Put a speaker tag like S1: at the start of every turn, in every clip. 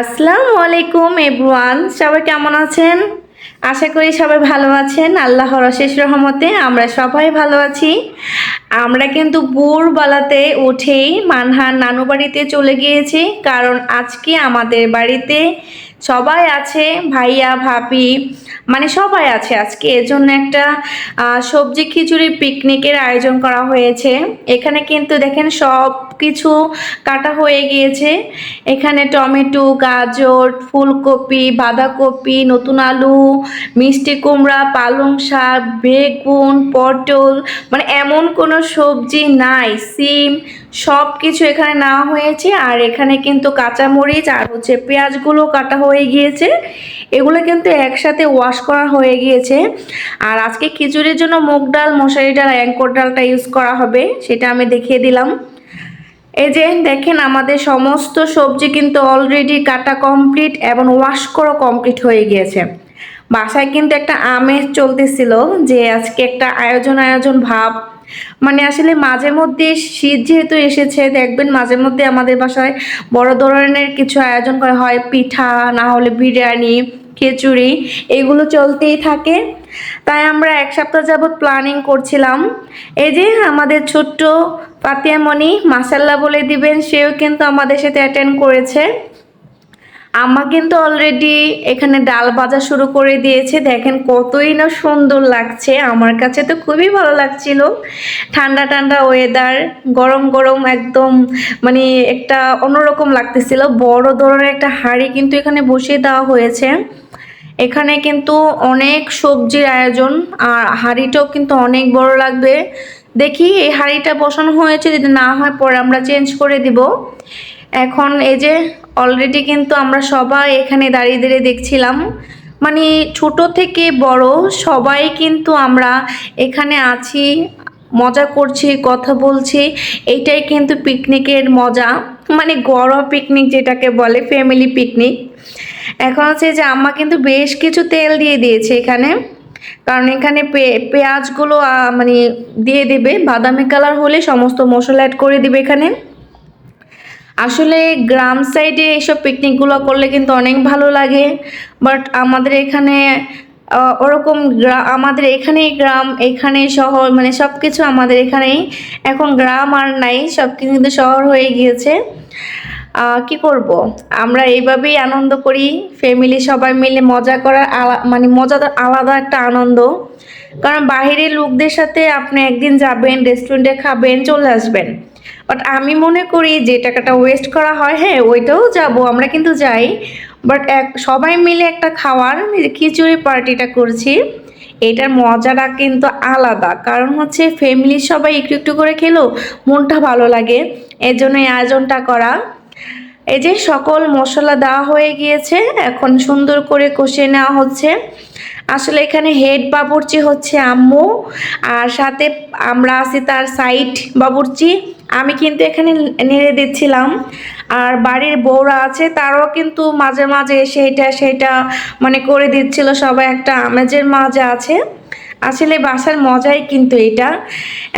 S1: আসসালামু আলাইকুম, এভরিওয়ান। সবাই কেমন আছেন? আশা করি সবাই ভালো আছেন। আল্লাহর অশেষ রহমতে আমরা সবাই ভালো আছি। আমরা কিন্তু ভোরবেলাতে উঠেই মানহার নানু বাড়িতে চলে গিয়েছি, কারণ আজকে আমাদের বাড়িতে সবাই আছে, ভাইয়া, ভাবি মানে সবাই আছে আজকে। এর জন্য একটা সবজি খিচুড়ি পিকনিকের আয়োজন করা হয়েছে। এখানে কিন্তু দেখেন সব কিছু কাটা হয়ে গিয়েছে। এখানে টমেটো, গাজর, ফুলকপি, বাঁধাকপি, নতুন আলু, মিষ্টি কুমড়া, পালং শাক, বেগুন, পটল মানে এমন কোনো সবজি নাই, সিম সব কিছু এখানে নেওয়া হয়েছে। আর এখানে কিন্তু কাঁচামরিচ আর হচ্ছে পেঁয়াজগুলো কাটা হয়ে গিয়েছে। এগুলো কিন্তু একসাথে ওয়াশ করা হয়ে গিয়েছে। আর আজকে খিচুড়ির জন্য মুগ ডাল মশারি ডাল অ্যাঙ্কর ডালটা ইউজ করা হবে, সেটা আমি দেখিয়ে দিলাম। এই যে দেখেন আমাদের সমস্ত সবজি কিন্তু অলরেডি কাটা কমপ্লিট এবং ওয়াশ করা কমপ্লিট হয়ে গিয়েছে। বাসায় কিন্তু একটা আমেজ চলতেছিল যে আজকে একটা আয়োজন আয়োজন ভাব। মানে আসলে মাঝে মধ্যে শীত যেহেতু এসেছে, দেখবেন মাঝে মধ্যে আমাদের বাসায় বড় ধরনের কিছু আয়োজন করা হয়, পিঠা, না হলে বিরিয়ানি, খিচুড়ি, এগুলো চলতেই থাকে। তাই আমরা এক সপ্তাহ যাবৎ প্ল্যানিং করছিলাম। এই যে আমাদের ছোট্ট পাতিয়ামণি মাসাল্লা বলে দিবেন, সেও কিন্তু আমাদের সাথে অ্যাটেন্ড করেছে। আমা কিন্তু অলরেডি এখানে ডাল ভাজা শুরু করে দিয়েছে। দেখেন কতই না সুন্দর লাগছে। আমার কাছে তো খুবই ভালো লাগছিল। ঠান্ডা ঠান্ডা ওয়েদার গরম গরম একদম মানে একটা অন্যরকম লাগতেছিল। বড় ধরনের একটা হাঁড়ি কিন্তু এখানে বসিয়ে দেওয়া হয়েছে। এখানে কিন্তু অনেক সবজির আয়োজন, আর হাঁড়িটাও কিন্তু অনেক বড় লাগবে। দেখি এই হাঁড়িটা বসানো হয়েছে, যদি না হয় পরে আমরা চেঞ্জ করে দিব। এখন এই যে অলরেডি কিন্তু আমরা সবাই এখানে দাঁড়িয়ে দাঁড়িয়ে দেখছিলাম। মানে ছোট থেকে বড় সবাই কিন্তু আমরা এখানে আছি। মজা করছি, কথা বলছি। এইটাই কিন্তু পিকনিকের মজা। মানে গরম পিকনিক যেটাকে বলে ফ্যামিলি পিকনিক এখন হচ্ছে যে আম্মা কিন্তু বেশ কিছু তেল দিয়ে দিয়েছে এখানে। কারণ এখানে পেঁয়াজগুলো মানে দিয়ে দেবে। বাদামি কালার হলে সমস্ত মশলা অ্যাড করে দিবে এখানে। আসলে গ্রাম সাইডে এইসব পিকনিকগুলো করলে কিন্তু অনেক ভালো লাগে। বাট আমাদের এখানে ওরকম আমাদের এখানেই গ্রাম এখানে শহর মানে সব কিছু আমাদের এখানেই। এখন গ্রাম আর নাই সব কিছু কিন্তু শহর হয়ে গিয়েছে। কি করব? আমরা এইভাবেই আনন্দ করি ফ্যামিলি সবাই মিলে মজা করার আলা- মানে মজাদার আলাদা একটা আনন্দ। কারণ বাইরের লোকদের সাথে আপনি একদিন যাবেন রেস্টুরেন্টে খাবেন, চলে আসবেন। বাট আমি মনে করি যে টাকাটা ওয়েস্ট করা হয় হ্যাঁ ওইটাও যাব, আমরা কিন্তু যাই। বাট এক, সবাই মিলে একটা খাওয়ার খিচুড়ি পার্টিটা করছি। এটার মজাটা কিন্তু আলাদা। কারণ হচ্ছে ফ্যামিলির সবাই একটু একটু করে খেলো, মনটা ভালো লাগে। এর জন্য এই আয়োজনটা করা। এই যে সকল মশলা দেওয়া হয়ে গিয়েছে, এখন সুন্দর করে কষিয়ে নেওয়া হচ্ছে। আসলে এখানে হেড বাবুর্চি হচ্ছে আম্মু, আর সাথে আমরা আছি তার সাইড বাবুর্চি। আমি কিন্তু এখানে নেড়ে দিচ্ছিলাম। আর বাড়ির বউরা আছে, তারাও কিন্তু মাঝে মাঝে এসে এটা সেটা মানে করে দিচ্ছিল, সবাই একটা আমেজের মাঝে আছে। আসলে বাসার মজাই কিন্তু এটা।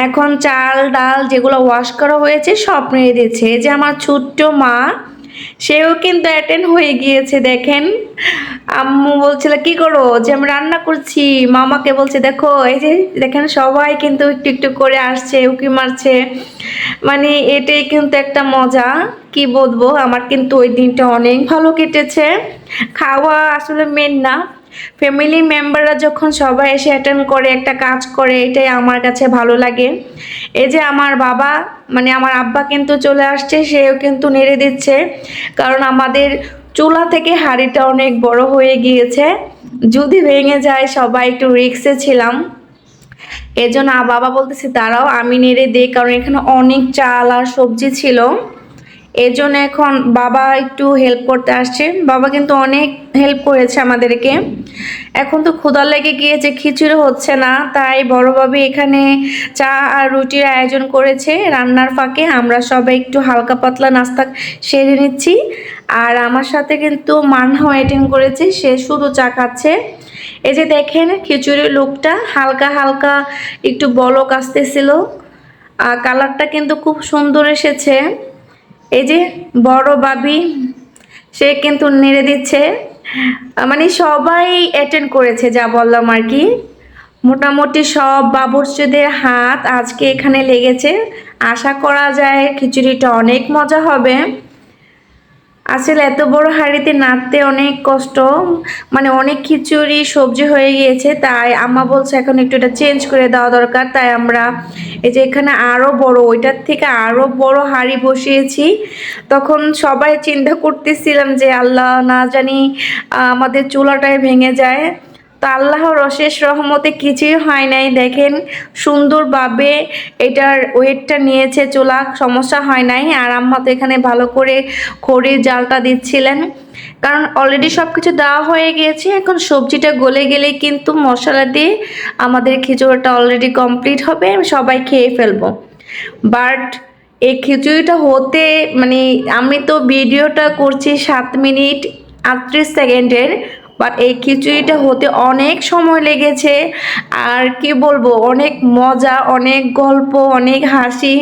S1: এখন চাল, ডাল যেগুলো ওয়াশ করা হয়েছে সব নেড়ে দিচ্ছে। যে আমার ছোট্ট মা সেও কিন্তু অ্যাটেন্ড হয়ে গিয়েছে, দেখেন। আম্মু বলছিল, কি করো? যে আমি রান্না করছি। মামাকে বলছে, দেখো, এই যে দেখেন সবাই কিন্তু একটু একটু করে আসছে, উকি মারছে। মানে এটাই কিন্তু একটা মজা। কি বলব, আমার কিন্তু ওই দিনটা অনেক ভালো কেটেছে। খাওয়া আসলে মেন না। ফ্যামিলি মেম্বাররা যখন সবাই এসে অ্যাটেন্ড করে, একটা কাজ করে, এটাই আমার কাছে ভালো লাগে। এই যে আমার বাবা মানে আমার আব্বা কিন্তু চলে আসছে, সেও কিন্তু নেড়ে দিচ্ছে। কারণ আমাদের চুলা থেকে হাঁড়িটা অনেক বড় হয়ে গিয়েছে। যদি ভেঙে যায়, সবাই একটু রিক্সে ছিলাম। এর জন্য বাবা বলতেছে, দাঁড়াও, আমি নেড়ে দিই। কারণ এখানে অনেক চাল আর সবজি ছিল। এর জন্য এখন বাবা একটু হেল্প করতে আসছে। বাবা কিন্তু অনেক হেল্প করেছে আমাদেরকে। এখন তো ক্ষুধা লেগে গিয়েছে, খিচুড়ি হচ্ছে না, তাই বড়ভাবে এখানে চা আর রুটির আয়োজন করেছে রান্নার ফাঁকে। আমরা সবাই একটু হালকা পাতলা নাস্তা সেরে নিচ্ছি। আর আমার সাথে কিন্তু মানহাও অ্যাটেন্ড করেছে, সে শুধু চা খাচ্ছে। এই যে দেখেন খিচুড়ির লুকটা হালকা হালকা একটু বলক আসতেছিল। আর কালারটা কিন্তু খুব সুন্দর এসেছে। এই যে বড় বাবি সে কিন্তু নেড়ে দিচ্ছে। মানে সবাই অ্যাটেন্ড করেছে যা বললাম আর কি। মোটামুটি সব বাবরচিদের হাত আজকে এখানে লেগেছে। আশা করা যায় খিচুড়িটা অনেক মজা হবে। আসলে এত বড় হাঁড়িতে নাড়তে অনেক কষ্ট। মানে অনেক খিচুড়ি, সবজি হয়ে গিয়েছে, তাই আম্মা বলছে এখন একটু এটা চেঞ্জ করে দেওয়া দরকার। তাই আমরা এই যে এখানে আরও বড়, ওইটার থেকে আরও বড় হাঁড়ি বসিয়েছি। তখন সবাই চিন্তা করতেছিলাম যে আল্লাহ না জানি আমাদের চুলাটাই ভেঙে যায়। তো আল্লাহর অশেষ রহমতে কিছুই হয় নাই। দেখেন, সুন্দরভাবে এটার ওয়েটটা নিয়েছে চোলা, সমস্যা হয় নাই। আর আম্মা তো এখানে ভালো করে খড়ির জালটা দিচ্ছিলেন। কারণ অলরেডি সব কিছু দেওয়া হয়ে গিয়েছে। এখন সবজিটা গলে গেলেই কিন্তু মশলা দিয়ে আমাদের খিচুড়িটা অলরেডি কমপ্লিট হবে। সবাই খেয়ে ফেলব। বাট এই খিচুড়িটা হতে মানে আমি তো ভিডিওটা করছি সাত মিনিট আটত্রিশ সেকেন্ডের। বাট এই খিচুড়িটা হতে অনেক সময় লেগেছে। আর কি বলব, অনেক মজা, অনেক গল্প, অনেক হাসি।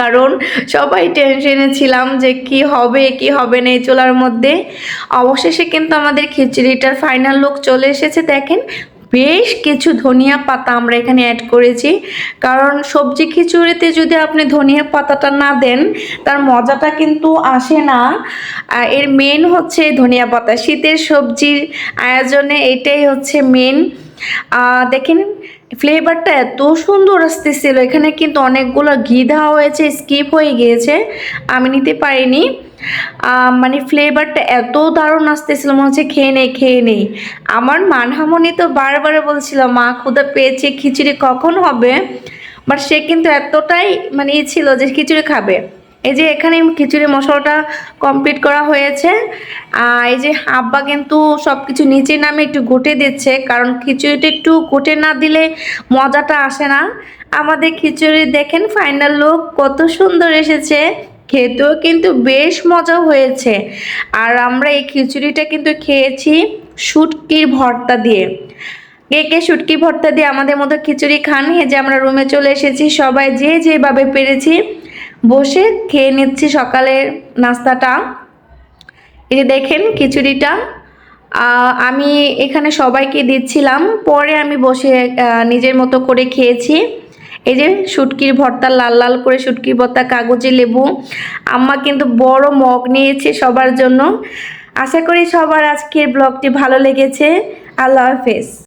S1: কারণ সবাই টেনশনে ছিলাম যে কি হবে কি হবে না এই চুলার মধ্যে। অবশেষে কিন্তু আমাদের খিচুড়িটার ফাইনাল লুক চলে এসেছে, দেখেন। বেশ কিছু ধনিয়া পাতা আমরা এখানে অ্যাড করেছি। কারণ সবজি খিচুড়িতে যদি আপনি ধনিয়া পাতাটা না দেন, তার মজাটা কিন্তু আসে না। এর মেন হচ্ছে ধনিয়া পাতা। শীতের সবজির আয়োজনে এটাই হচ্ছে মেন দেখেন ফ্লেভারটা এত সুন্দর আসতেছিল। এখানে কিন্তু অনেকগুলো ঘি দেওয়া হয়েছে স্কিপ হয়ে গিয়েছে। আমি নিতে পারিনি। মানে ফ্লেভারটা এত দারুণ আসতেছিল, মনে হচ্ছে খেয়ে নেই খেয়ে নেই। আমার মানহামনি তো বারবার বলছিল, মা ক্ষুদা পেয়েছে, খিচুড়ি কখন হবে? বাট সে কিন্তু এতটাই মানে ই ছিল যে খিচুড়ি খাবে। এই যে এখানে খিচুড়ি মশলাটা কমপ্লিট করা হয়েছে। এই যে আব্বা কিন্তু সব কিছু নিচে নামে একটু ঘুটে দিচ্ছে, কারণ খিচুড়িটা একটু ঘুটে না দিলে মজাটা আসে না। আমাদের খিচুড়ি দেখেন ফাইনাল লুক কত সুন্দর এসেছে। খেতেও কিন্তু বেশ মজা হয়েছে। আর আমরা এই খিচুড়িটা কিন্তু খেয়েছি শুটকির ভর্তা দিয়ে। কে কে শুটকি ভর্তা দিয়ে আমাদের মতো খিচুড়ি খান? যে আমরা রুমে চলে এসেছি, সবাই যে যেভাবে পেরেছি বসে খেয়ে নিচ্ছি সকালের নাস্তাটা। এই যে দেখেন খিচুড়িটা। আমি এখানে সবাইকে দিচ্ছিলাম, পরে আমি বসে নিজের মতো করে খেয়েছি। এই যে শুটকির ভর্তা, লাল লাল করে শুটকির ভর্তা, কাগজে লেবু। আম্মা কিন্তু বড় মগ নিয়েছে সবার জন্য। আশা করি সবার আজকের ব্লগটি ভালো লেগেছে। আল্লাহ হাফেজ।